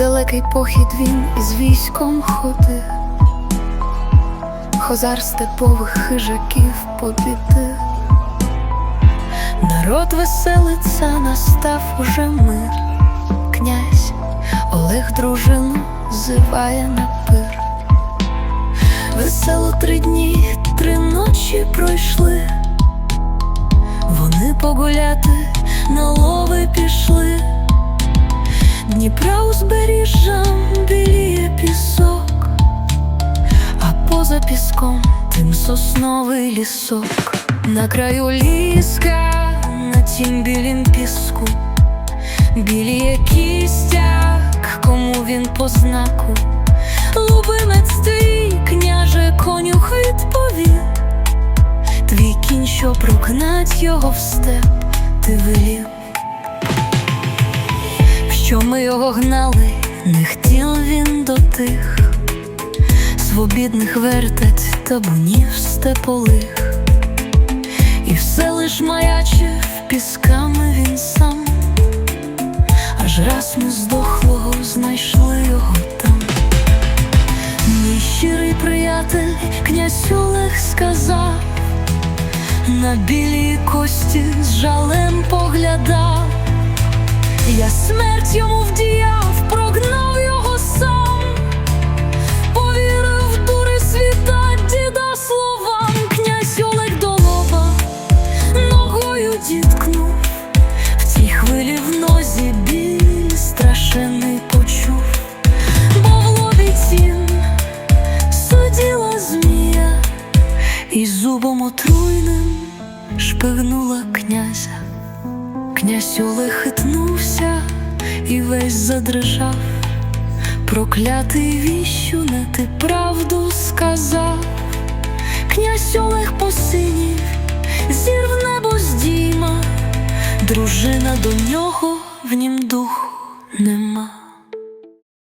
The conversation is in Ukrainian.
далекий похід він із військом ходив, Хозар степових хижаків побідив. Народ веселиться, настав уже мир. Князь Олег дружину зиває на пир. Весело три дні, три ночі пройшли. Вони погуляти на лови пішли. Дніпра узбережжям біліє пісок, а поза піском тим сосновий лісок. На краю ліска, на тім білім піску, біліє кістяк, кому він по знаку. Любимець твій, княже, конюх відповів, твій кінь, що прогнать його в степ, ти велів. Ми його гнали, не хотів він до тих свобідних вертець табунів степолих, і все лиш маячив пісками він сам, аж раз ми здохлого знайшли його там. Мій щирий приятель, князь Олег сказав, на білій кості з жалем поглядав. Я смерть йому вдіяв, прогнав його сам, повірив дури світа, діда словам, князь Олег до лоба ногою діткнув, в цій хвилі в нозі біль страшенний почув, бо в лобі тім сиділа змія, і зубом отруйним шпигнула князя. Князь Олег хитнувся і весь задрижав, проклятий віщу не ти правду сказав, князь Олег посинів, зір в небо здійма, дружина до нього в нім духу нема.